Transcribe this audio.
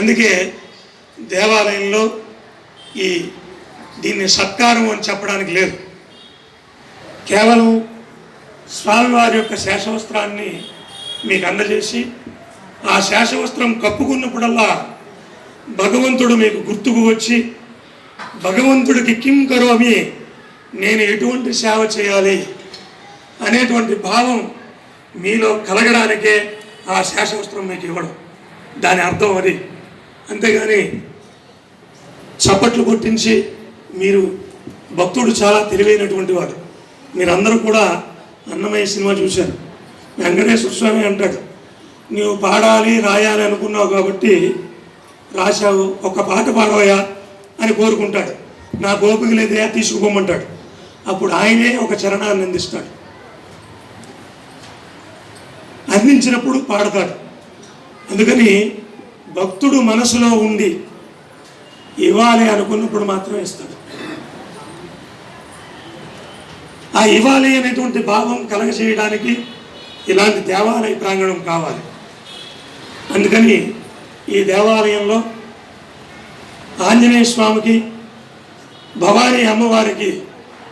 అందుకే దేవాలయంలో ఈ దీన్ని సత్కారం అని చెప్పడానికి లేదు. కేవలం స్వామివారి యొక్క శేషవస్త్రాన్ని మీకు అందజేసి ఆ శేషవస్త్రం కప్పుకున్నప్పుడల్లా భగవంతుడు మీకు గుర్తుకు వచ్చి భగవంతుడికి కిం కరోమి నేను ఎటువంటి సేవ చేయాలి అనేటువంటి భావం మీలో కలగడానికే ఆ శేషవస్త్రం మీకు ఇవ్వడం. దాని అర్థం అది. అంతేగాని చప్పట్లు కొట్టించి మీరు భక్తుడు చాలా తెలివైనటువంటి వాడు. మీరందరూ కూడా అన్నమయ్య సినిమా చూశారు. వెంకటేశ్వర స్వామి అంటాడు నువ్వు పాడాలి రాయాలి అనుకున్నావు కాబట్టి రాశావు ఒక పాట పాడవయా అని కోరుకుంటాడు. నా గోపిక లేదయా తీసుకుపోమంటాడు. అప్పుడు ఆయనే ఒక చరణాన్ని అందిస్తాడు. అందించినప్పుడు పాడతాడు. అందుకని భక్తుడు మనసులో ఉండి ఇవ్వాలి అనుకున్నప్పుడు మాత్రమే ఇస్తాడు. ఆ ఇవ్వాలి అనేటువంటి భావం కలగచేయడానికి ఇలాంటి దేవాలయ ప్రాంగణం కావాలి. అందుకని ఈ దేవాలయంలో ఆంజనేయ స్వామికి భవానీ అమ్మవారికి